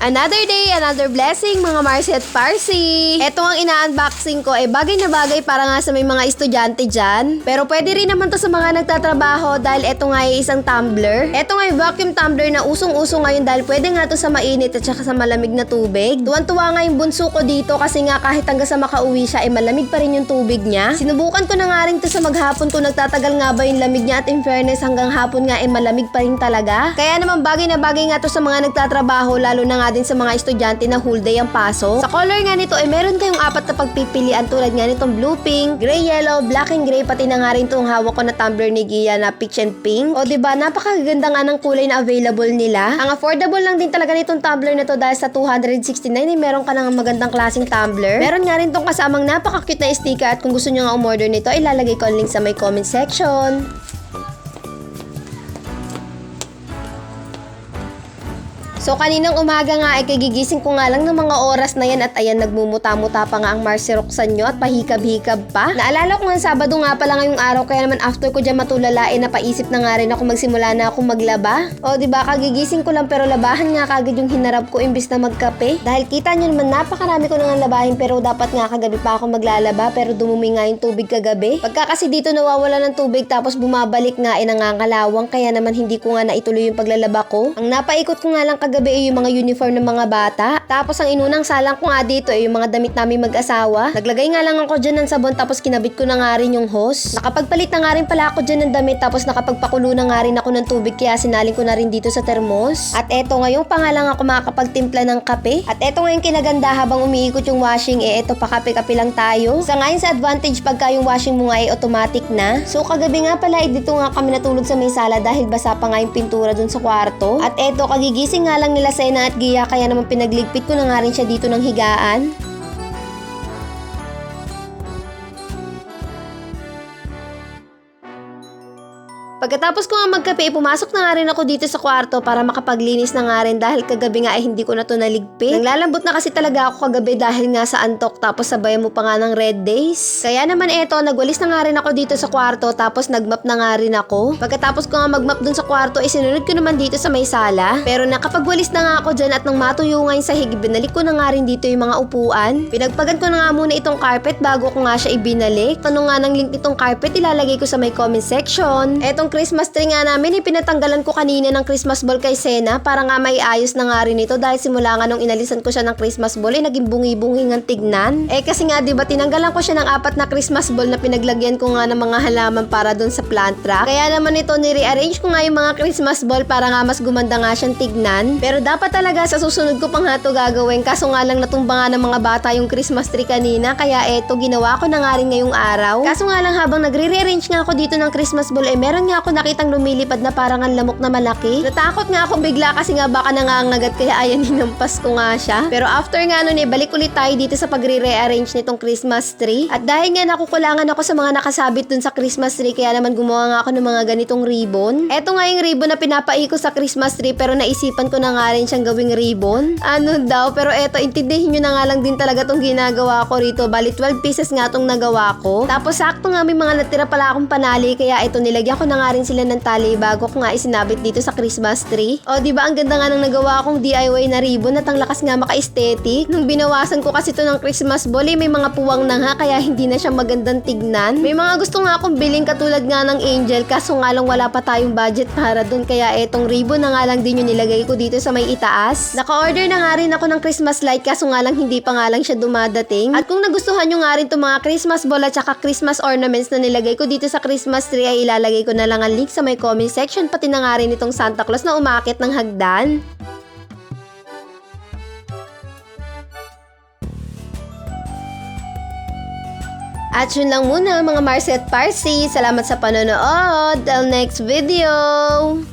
Another day, another blessing mga Marcy at Parsi. Ito ang ina-unboxing ko, eh bagay na bagay para nga sa may mga estudyante dyan. Pero pwede rin naman to sa mga nagtatrabaho dahil ito nga ay isang tumbler. Ito nga ay vacuum tumbler na usong-uso ngayon dahil pwede nga to sa mainit at saka sa malamig na tubig. Tuwan-tuwa nga yung bunso ko dito kasi nga kahit hanggang sa makauwi siya, eh malamig pa rin yung tubig niya. Sinubukan ko na nga rin to sa maghapon kung nagtatagal nga ba yung lamig niya at in fairness hanggang hapon nga eh malamig pa rin talaga. Kaya naman bagay na bagay nga to sa mga nagtatrabaho lalo na nga din sa mga estudyante na whole day ang pasok. Sa color nga nito ay meron kayong apat na pagpipilian tulad nga nitong blue pink, gray yellow, black and gray pati na nga rin itong hawak ko na tumbler ni Gia na peach and pink. O ba napakaganda nga ng kulay na available nila. Ang affordable lang din talaga nitong tumbler na to dahil sa 269 ay meron ka ng magandang klaseng tumbler. Meron nga rin tong kasamang napaka-cute na sticker at kung gusto nyo nga umorder nito ilalagay ko ang link sa may comment section. So kaninang umaga nga ay kagigising ko nga lang ng mga oras na yan at ayan nagmumuta-muta pa nga ang Marcy Roxanne nyo at pahikab-hikab pa. Naalala ko nga Sabado nga pala ngayong araw kaya naman after ko dyan matulala eh napaisip na nga rin ako magsimula na ako maglaba. O di ba kagigising ko lang pero labahan nga kagad yung hinarap ko imbis na magkape. Dahil kita nyo naman napakarami ko na nga labahin pero dapat nga kagabi pa ako maglalaba pero dumumi nga yung tubig kagabi. Pagka kasi dito nawawala ng tubig tapos bumabalik nga ay nangangalawang kaya naman hindi ko nga naituloy yung paglalaba ko. Ang napaikot ko nga lang kagabi ay yung mga uniform ng mga bata. Tapos ang inunang salang ko nga dito ay yung mga damit namin mag-asawa. Naglagay nga lang ako dyan ng sabon tapos kinabit ko na nga rin yung hose. Nakapagpalit na nga rin pala ako dyan ng damit tapos nakapagpakulo na nga rin ako ng tubig kaya sinaling ko na rin dito sa termos. At eto ngayong pa nga lang ako makakapagtimpla ng kape. At eto nga yung kinaganda habang umiikot yung washing eh eto pa kape-kape lang tayo. Sa ngayon sa advantage pagka yung washing mo nga ay automatic na. So kagabi nga pala eh, dito nga kami natulog sa may sala dahil basa pa nga yung pintura dun sa kwarto. At eto kagigising nga lang nila Sena at Gia kaya naman pinagligpit ko na nga rin siya dito ng higaan. Pagkatapos ko nga magkape, pumasok na nga rin ako dito sa kwarto para makapaglinis na nga rin dahil kagabi nga ay hindi ko na to naligpit. Naglalambot na kasi talaga ako kagabi dahil nga sa antok tapos sabay mo pa nga ng red days. Kaya naman eto, nagwalis na nga rin ako dito sa kwarto tapos nagmap na nga rin ako. Pagkatapos ko nga magmap dun sa kwarto, isinunod ko naman dito sa may sala. Pero nakapagwalis na nga ako dyan at nang matuyo nga yung sahig, binalik ko na nga rin dito yung mga upuan. Pinagpagan ko na nga muna itong carpet bago ko nga siya ibinalik. Tanong nga ng link nitong carpet, ilalagay ko sa may comment section. Etong Christmas tree nga namin, ipinatanggalan ko kanina ng Christmas ball kay Sena para nga may ayos na nga rin ito dahil simula nga nung inalisan ko siya ng Christmas ball, eh naging bungi-bungi ng tignan. Eh kasi nga, di ba, tinanggalan ko siya ng apat na Christmas ball na pinaglagyan ko nga ng mga halaman para dun sa plant rack. Kaya naman ito, nire-arrange ko nga yung mga Christmas ball para nga mas gumanda nga siyang tignan. Pero dapat talaga sa susunod ko pang nga ito gagawin kaso nga lang natumba nga ng mga bata yung Christmas tree kanina kaya eto ginawa ko na nga rin ngayong araw. Kaso nga lang habang nagre-rearrange nga ako dito ng Christmas ball eh meron nga ako nakitang lumilipad na parang ang lamok na malaki. Natakot nga ako bigla kasi nga baka nangangagat kaya ayan hinampas ko nga siya. Pero after nga nun eh balik ulit tayo dito sa pagre-rearrange nitong Christmas tree. At dahil nga nakukulangan ako sa mga nakasabit dun sa Christmas tree kaya naman gumawa nga ako ng mga ganitong ribbon. Eto nga yung ribbon na pinapaiko sa Christmas tree pero naisipan ko na nga rin siyang gawing ribbon. Ano daw pero eto intindihin nyo na nga lang din talaga tong ginagawa ko rito. Bali 12 pieces nga tong nagawa ko. Tapos sakto nga may mga natira pala akong panali kaya ito nilagyan ko na nga rin sila ng tali bago ko nga isinabit dito sa Christmas tree. O di ba ang ganda nga nang nagawa kong DIY na ribbon at ang lakas nga maka-aesthetic. Nung binawasan ko kasi to ng Christmas ball eh, may mga puwang na nga kaya hindi na siya magandang tignan. May mga gusto nga akong biling katulad nga ng angel kaso nga lang wala pa tayong budget para dun kaya etong ribbon na nga lang din yung nilagay ko dito sa may itaas. Naka-order na nga rin ako ng Christmas light kaso nga lang hindi pa nga lang siya dumadating. At kung nagustuhan nyo nga rin itong mga Christmas ball at saka Christmas ornaments na nilagay ko dito sa Christmas tree ay ilalagay ko na lang ang link sa may comment section pati na nga rin itong Santa Claus na umakit ng hagdan. At yun lang muna mga Marcy at Parsi. Salamat sa panonood. Till next video!